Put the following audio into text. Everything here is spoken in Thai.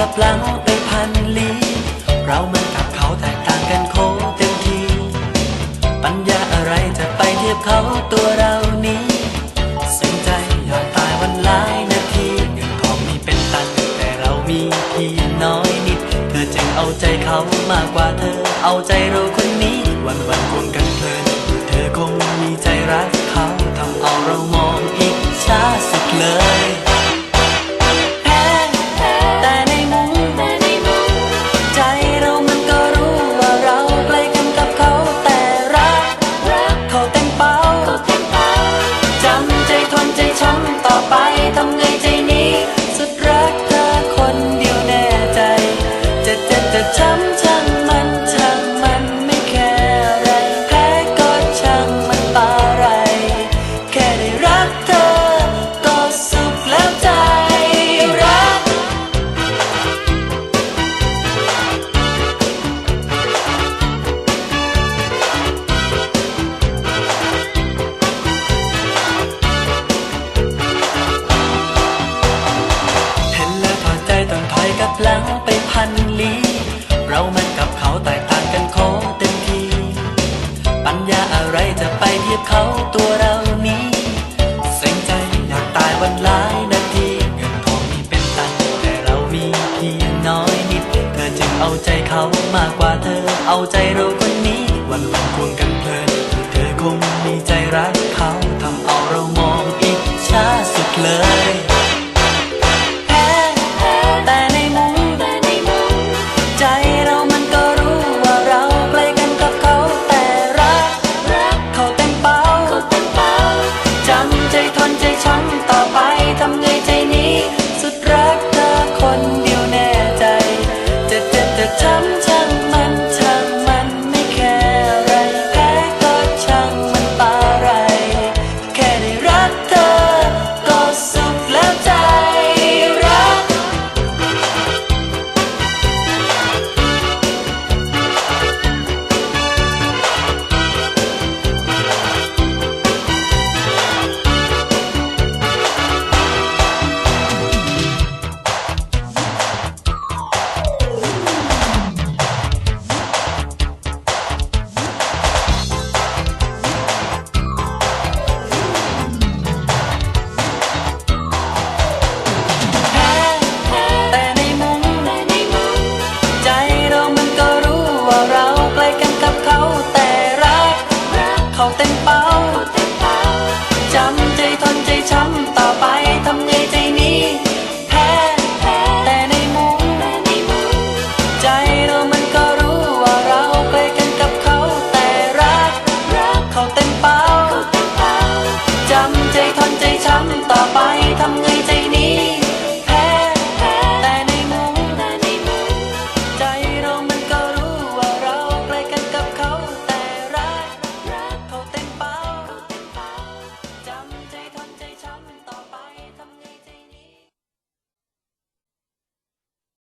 กับหลังเป็นพันลี้เรามันกับเขาแตกต่างกันโคเต็มที ปัญญาอะไรจะไปเทียบเขาตัวเรานี้สนใจอยอกตายวันหลายนาทีเงินทองมีเป็นตันแต่เรามีเพียงน้อยนิด เธอจึงเอาใจเขามากกว่าเธอ เอาใจเราคนนี้ วันวันควงกันเพลินเธอคงมีใจรักเขาทำเอาเรามองอีกช้าสุดเลย ญาอะไรจะไปเทียบเขาตัวเรานี้เสงใจอยากตายวันหลายนาทีเงินทองมีเป็นตันแต่เรามีเพียงน้อยนิด เธอจึงเอาใจเขามากกว่าเธอเอาใจเราคนนี้ เต็มเป้าจำใจทนใจช้ำต่อไปทำไงใจนี้แพ้แต่ในมุมใจเรามันก็รู้ว่าเราใกล้กันกับเขาแต่รักเขาเต็มเป้าจำใจทนใจช้ำต่อไป